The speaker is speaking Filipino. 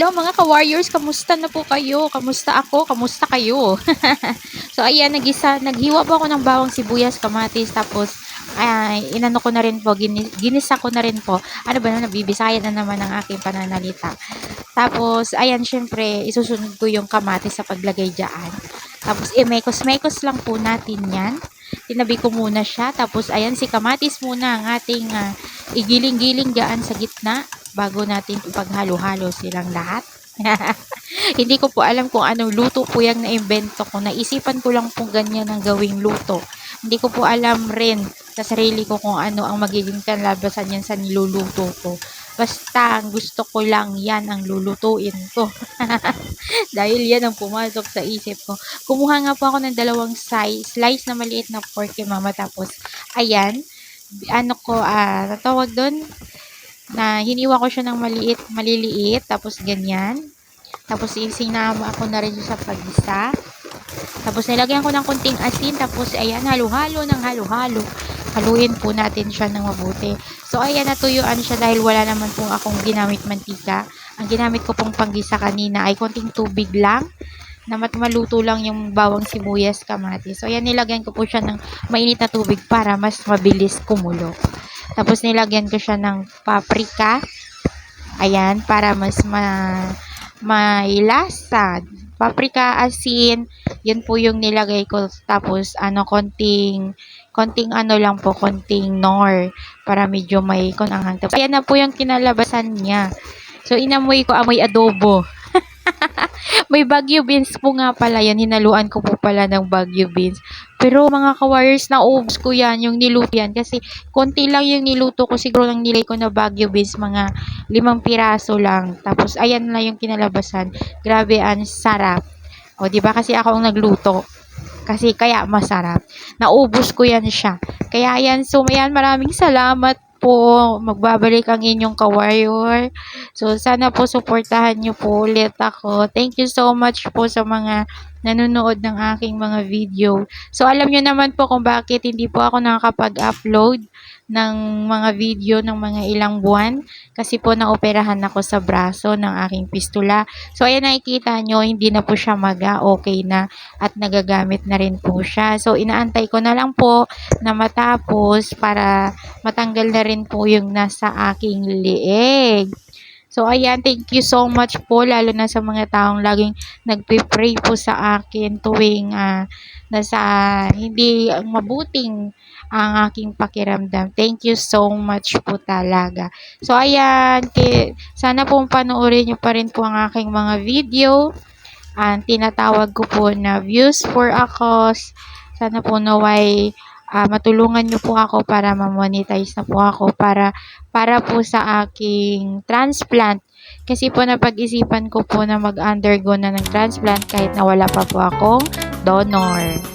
mga ka-warriors, kamusta na po kayo? Kamusta ako? Kamusta kayo? so ayan, nagisa, naghiwa po ako ng bawang sibuyas, kamatis, tapos ay inano ko na rin po, gini, ginisa ko na rin po. Ano ba na, nabibisaya na naman ang aking pananalita. Tapos, ayan, syempre, isusunod ko yung kamatis sa paglagay dyan. Tapos, imekos-mekos lang po natin yan. Tinabi ko muna siya. Tapos, ayan, si kamatis muna ang ating ah, igiling-giling dyan sa gitna bago natin ipaghalo-halo silang lahat. Hindi ko po alam kung anong luto po yung na-invento ko. Naisipan ko lang po ganyan ang gawing luto. Hindi ko po alam rin sa sarili ko kung ano ang magiging kanlabasan yan sa niluluto ko. Basta, gusto ko lang yan ang lulutuin ko. Dahil yan ang pumasok sa isip ko. Kumuha nga po ako ng dalawang size, slice na maliit na pork kay mama. Tapos, ayan, ano ko, ah, natawag doon, na hiniwa ko siya ng maliit, maliliit, tapos ganyan. Tapos isinama ako na rin sa pagisa. Tapos nilagyan ko ng konting asin, tapos ayan, halo-halo ng halo-halo. Haluin po natin siya ng mabuti. So ayan, natuyuan siya dahil wala naman pong akong ginamit mantika. Ang ginamit ko pong panggisa kanina ay konting tubig lang na mat maluto lang yung bawang sibuyas kamatis. So ayan, nilagyan ko po siya ng mainit na tubig para mas mabilis kumulo. Tapos nilagyan ko siya ng paprika. Ayan, para mas ma may lasa. Paprika, asin, yun po yung nilagay ko. Tapos, ano, konting, konting ano lang po, konting nor, para medyo may kunanghang. Tapos, ayan na po yung kinalabasan niya. So, inamoy ko, amoy adobo. may bagyo beans po nga pala yan. Hinaluan ko po pala ng bagyo beans. Pero mga ka-warriors, naubos ko yan, yung niluto yan. Kasi konti lang yung niluto ko. Siguro lang nilay ko na bagyo beans, mga limang piraso lang. Tapos, ayan na yung kinalabasan. Grabe, ang sarap. O, di ba kasi ako ang nagluto. Kasi kaya masarap. Naubos ko yan siya. Kaya yan, so yan, maraming salamat po. Magbabalik ang inyong ka-warrior. So, sana po supportahan nyo po ulit ako. Thank you so much po sa mga nanonood ng aking mga video. So, alam nyo naman po kung bakit hindi po ako nakakapag-upload ng mga video ng mga ilang buwan. Kasi po naoperahan ako sa braso ng aking pistula. So, ayan nakikita nyo, hindi na po siya maga. Okay na. At nagagamit na rin po siya. So, inaantay ko na lang po na matapos para matanggal na rin po yung nasa aking lieg. So, ayan, thank you so much po, lalo na sa mga taong laging nagpe-pray po sa akin tuwing ah, nasa hindi mabuting ang aking pakiramdam. Thank you so much po talaga. So, ayan, ki- sana po panoorin nyo pa rin po ang aking mga video. Ang tinatawag ko po na views for a cause. Sana po naway ah, matulungan nyo po ako para ma-monetize na po ako para para po sa aking transplant. Kasi po napag-isipan ko po na mag-undergo na ng transplant kahit na wala pa po akong donor.